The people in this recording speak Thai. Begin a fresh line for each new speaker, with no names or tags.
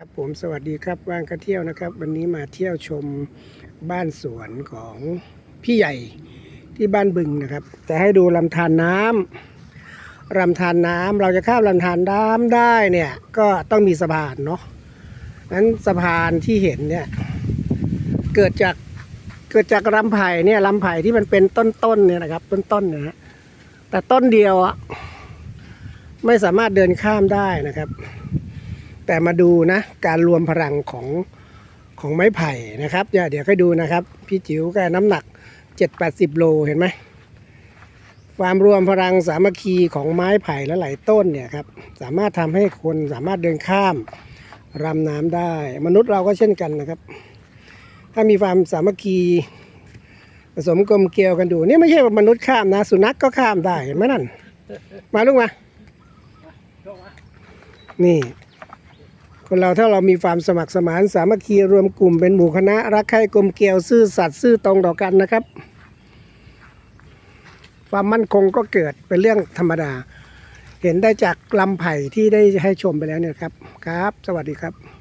ครับผมสวัสดีครับว่างก็เที่ยวนะครับ วันนี้มาเที่ยวชมบ้านสวนของพี่ใหญ่ที่บ้านบึงนะครับ จะให้ดูลำธารน้ำลำธารน้ำเราจะข้ามลำธารน้ำได้เนี่ยก็ต้องมีสะพานเนาะนั้นสะพานที่เห็นเนี่ยเกิดจากเกิดจากลำไผ่เนี่ยลำไผ่ที่มันเป็นต้นๆเนี่ยนะครับ ต้นๆนี่ยฮะแต่ต้นเดียวอะไม่สามารถเดินข้ามได้นะครับ แต่มาดูนะการรวมพลังของของไม้ไผ่นะครับเดี๋ยวเดี๋ยวค่อยดูนะครับ พี่จิ๋วแกน้ำหนัก 7-80 โลเห็นไหมความรวมพลังสามัคคีของไม้ไผ่และหลายต้นเนี่ยครับสามารถทำให้คนสามารถเดินข้ามรำน้ำได้ มนุษย์เราก็เช่นกันนะครับ ถ้ามีความสามัคคีผสมกลมเกลียวกันดูนี่ไม่ใช่ว่ามนุษย์ข้ามนะ สุนัขกก็ข้ามได้เห็นไหมนั่น มาลูกมา นี่ คนเราถ้าเรามีความสมัครสมานสามัคคีรวมกลุ่มเป็นหมู่คณะ รักใคร่กลมเกลียวซื่อสัตย์ซื่อตรงต่อกันนะครับ ความมั่นคงก็เกิดเป็นเรื่องธรรมดา เห็นได้จากลำไผ่ที่ได้ให้ชมไปแล้วเนี่ยครับ ครับ สวัสดีครับ